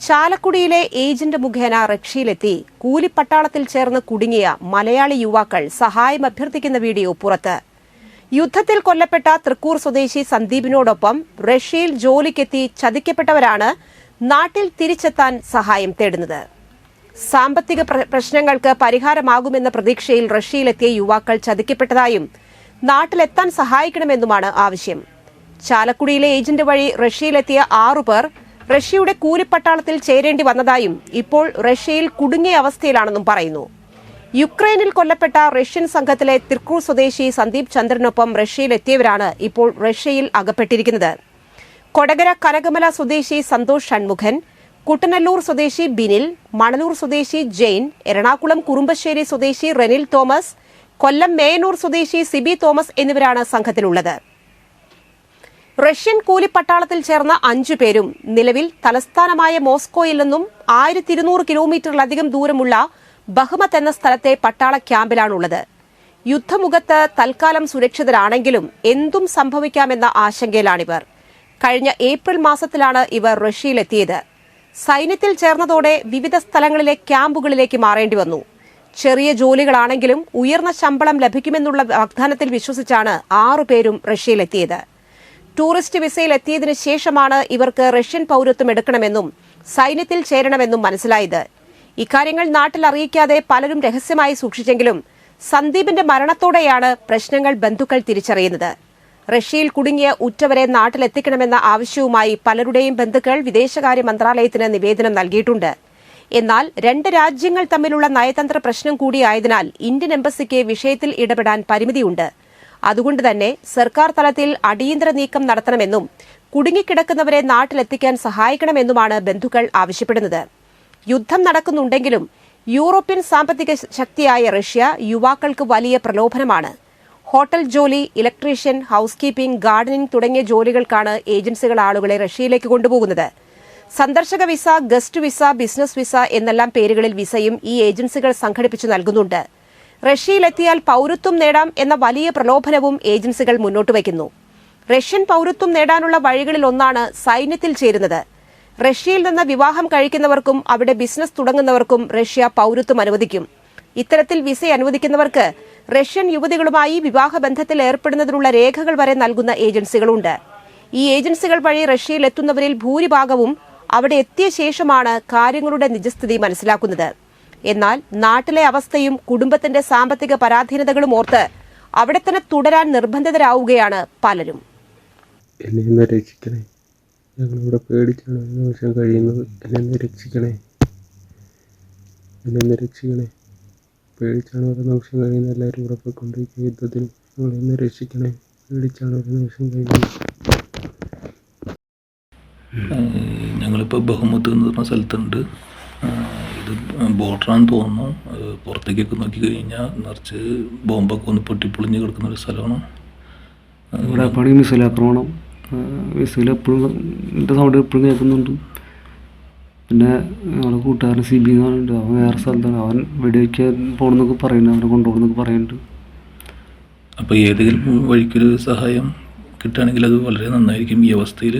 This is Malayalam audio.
ചാലക്കുടിയിലെ ഏജന്റ് മുഖേന റഷ്യയിലെത്തി. കൂലിപ്പട്ടാളത്തിൽ ചേർന്ന് കുടുങ്ങിയ മലയാളി യുവാക്കൾ സഹായം അഭ്യർത്ഥിക്കുന്ന വീഡിയോ പുറത്ത്. യുദ്ധത്തിൽ കൊല്ലപ്പെട്ട തൃക്കൂർ സ്വദേശി സന്ദീപിനോടൊപ്പം റഷ്യയിൽ ജോലിക്കെത്തി ചതിക്കപ്പെട്ടവരാണ് നാട്ടിൽ തിരിച്ചെത്താൻ സഹായം തേടുന്നത്. സാമ്പത്തിക പ്ര- പ്രശ്നങ്ങൾക്ക് പരിഹാരമാകുമെന്ന പ്രതീക്ഷയിൽ റഷ്യയിലെത്തിയ യുവാക്കൾ ചതിക്കപ്പെട്ടതായും നാട്ടിലെത്താൻ സഹായിക്കണമെന്നുമാണ് ആവശ്യം. ചാലക്കുടിയിലെ ഏജന്റ് വഴി റഷ്യയിലെത്തിയ ആറുപേർ റഷ്യയുടെ കൂലിപ്പട്ടാളത്തിൽ ചേരേണ്ടി വന്നതായും ഇപ്പോൾ റഷ്യയിൽ കുടുങ്ങിയ അവസ്ഥയിലാണെന്നും പറയുന്നു. യുക്രൈനിൽ കൊല്ലപ്പെട്ട റഷ്യൻ സംഘത്തിലെ തിർക്കൂർ സ്വദേശി സന്ദീപ് ചന്ദ്രനൊപ്പം റഷ്യയിലെത്തിയവരാണ് ഇപ്പോൾ റഷ്യയിൽ അകപ്പെട്ടിരിക്കുന്നത്. കൊടകര കനകമല സ്വദേശി സന്തോഷ് ഷൺമുഖൻ കുട്ടനല്ലൂർ സ്വദേശി ബിനിൽ മണലൂർ സ്വദേശി ജെയിൻ എറണാകുളം കുറുമ്പശ്ശേരി സ്വദേശി റെനിൽ തോമസ് കൊല്ലം മേയനൂർ സ്വദേശി സിബി തോമസ് എന്നിവരാണ് സംഘത്തിലുള്ളത്. റഷ്യൻ കൂലിപ്പട്ടാളത്തിൽ ചേർന്ന അഞ്ചു പേരും നിലവിൽ തലസ്ഥാനമായ മോസ്കോയിൽ നിന്നും ആയിരത്തി ഇരുന്നൂറ് കിലോമീറ്ററിലധികം ദൂരമുള്ള ബഹ്മത്ത് എന്ന സ്ഥലത്തെ പട്ടാള ക്യാമ്പിലാണുള്ളത്. യുദ്ധമുഖത്ത് തൽക്കാലം സുരക്ഷിതരാണെങ്കിലും എന്തും സംഭവിക്കാമെന്ന ആശങ്കയിലാണിവർ. കഴിഞ്ഞ ഏപ്രിൽ മാസത്തിലാണ് ഇവർ റഷ്യയിലെത്തിയത്. സൈന്യത്തിൽ ചേർന്നതോടെ വിവിധ സ്ഥലങ്ങളിലെ ക്യാമ്പുകളിലേക്ക് മാറേണ്ടി വന്നു. ചെറിയ ജോലികളാണെങ്കിലും ഉയർന്ന ശമ്പളം ലഭിക്കുമെന്നുള്ള വാഗ്ദാനത്തിൽ വിശ്വസിച്ചാണ് ആറുപേരും റഷ്യയിലെത്തിയത്. ടൂറിസ്റ്റ് വിസയിൽ എത്തിയതിനു ശേഷമാണ് ഇവർക്ക് റഷ്യൻ പൌരത്വം എടുക്കണമെന്നും സൈന്യത്തിൽ ചേരണമെന്നും മനസ്സിലായത്. ഇക്കാര്യങ്ങൾ നാട്ടിൽ അറിയിക്കാതെ പലരും രഹസ്യമായി സൂക്ഷിച്ചെങ്കിലും സന്ദീപിന്റെ മരണത്തോടെയാണ് പ്രശ്നങ്ങൾ ബന്ധുക്കൾ തിരിച്ചറിയുന്നത്. റഷ്യയിൽ കുടുങ്ങിയ ഉറ്റവരെ നാട്ടിലെത്തിക്കണമെന്ന ആവശ്യവുമായി പലരുടെയും ബന്ധുക്കൾ വിദേശകാര്യ മന്ത്രാലയത്തിന് നിവേദനം നൽകിയിട്ടുണ്ട്. എന്നാൽ രണ്ട് രാജ്യങ്ങൾ തമ്മിലുള്ള നയതന്ത്ര പ്രശ്നം കൂടിയായതിനാൽ ഇന്ത്യൻ എംബസിക്ക് വിഷയത്തിൽ ഇടപെടാൻ പരിമിതിയുണ്ട്. അതുകൊണ്ട് തന്നെ സർക്കാർ തലത്തിൽ അടിയന്തര നീക്കം നടത്തണമെന്നും കുടുങ്ങിക്കിടക്കുന്നവരെ നാട്ടിലെത്തിക്കാൻ സഹായിക്കണമെന്നുമാണ് ബന്ധുക്കൾ ആവശ്യപ്പെടുന്നത്. യുദ്ധം നടക്കുന്നുണ്ടെങ്കിലും യൂറോപ്യൻ സാമ്പത്തിക ശക്തിയായ റഷ്യ യുവാക്കൾക്ക് വലിയ പ്രലോഭനമാണ്. ഹോട്ടൽ ജോലി ഇലക്ട്രീഷ്യൻ ഹൌസ് കീപ്പിംഗ് ഗാർഡനിംഗ് തുടങ്ങിയ ജോലികൾക്കാണ് ഏജൻസികൾ ആളുകളെ റഷ്യയിലേക്ക് കൊണ്ടുപോകുന്നത്. സന്ദർശക visa guest visa business visa എന്നെല്ലാം പേരുകളിൽ വിസയും ഈ ഏജൻസികൾ സംഘടിപ്പിച്ചു നൽകുന്നുണ്ട്. റഷ്യയിലെത്തിയാൽ പൌരത്വം നേടാം എന്ന വലിയ പ്രലോഭനവും ഏജൻസികൾ മുന്നോട്ട് വയ്ക്കുന്നു. റഷ്യൻ പൌരത്വം നേടാനുള്ള വഴികളിൽ ഒന്നാണ് സൈന്യത്തിൽ ചേരുന്നത്. റഷ്യയിൽ നിന്ന് വിവാഹം കഴിക്കുന്നവർക്കും അവിടെ ബിസിനസ് തുടങ്ങുന്നവർക്കും റഷ്യ പൌരത്വം അനുവദിക്കും. ഇത്തരത്തിൽ വിസ അനുവദിക്കുന്നവർക്ക് റഷ്യൻ യുവതികളുമായി വിവാഹബന്ധത്തിൽ ഏർപ്പെടുന്നതിനുള്ള രേഖകൾ വരെ നൽകുന്ന ഏജൻസികളുണ്ട്. ഈ ഏജൻസികൾ വഴി റഷ്യയിൽ എത്തുന്നവരിൽ ഭൂരിഭാഗവും അവിടെ എത്തിയ ശേഷമാണ് കാര്യങ്ങളുടെ നിജസ്ഥിതി മനസ്സിലാക്കുന്നത്. എന്നാൽ നാട്ടിലെ അവസ്ഥയും കുടുംബത്തിന്റെ സാമ്പത്തിക പരാധീനതകളും ഓർത്ത് അവിടെ തന്നെ തുടരാൻ നിർബന്ധിതരാവുകയാണ് പലരും. എന്നെ ഒന്ന് രക്ഷിക്കണേ. ഞങ്ങളിവിടെ പേടിച്ചാണ് ഒരു നിമിഷം കഴിയുന്നത് എന്നെ ഒന്ന് രക്ഷിക്കണേ. എന്നെ ഒന്ന് രക്ഷിക്കണേ. പേടിച്ചാണ് ഒരു നിമിഷം കഴിയുന്നത്. എല്ലാവരും ഇവിടെ പോയിക്കൊണ്ടിരിക്കുക. യുദ്ധത്തിന് ഞങ്ങളെ ഒന്ന് രക്ഷിക്കണേ. പേടിച്ചാണ് ഒരു നിമിഷം കഴിയുന്നത്. ഞങ്ങളിപ്പോൾ ബഹുമത്ത് എന്ന് പറഞ്ഞ സ്ഥലത്തുണ്ട്. ഇത് ബോർഡറാണെന്ന് തോന്നുന്നു. അത് പുറത്തേക്കൊക്കെ നോക്കി കഴിഞ്ഞാൽ നിറച്ച് ബോംബൊക്കെ ഒന്ന് പൊട്ടിപ്പൊളിഞ്ഞ് കിടക്കുന്ന ഒരു സ്ഥലമാണ്. ഇവിടെ പണി മിസൈൽ ആക്രമണം മിസൈൽ എപ്പോഴും എന്റെ സൗണ്ട് എപ്പോഴും കേൾക്കുന്നുണ്ട്. പിന്നെ ഞങ്ങളുടെ കൂട്ടുകാരൻ സി ബി എന്നുണ്ട് അവൻ വേറെ സ്ഥലത്താണ്. അവൻ വെടിവെക്കാൻ പോകണമെന്നൊക്കെ പറയുന്നു. അവനെ കൊണ്ടുപോകണമെന്നൊക്കെ പറയുന്നുണ്ട്. അപ്പോൾ ഏതെങ്കിലും വഴിക്കൊരു സഹായം കിട്ടുകയാണെങ്കിൽ അത് വളരെ നന്നായിരിക്കും ഈ അവസ്ഥയിൽ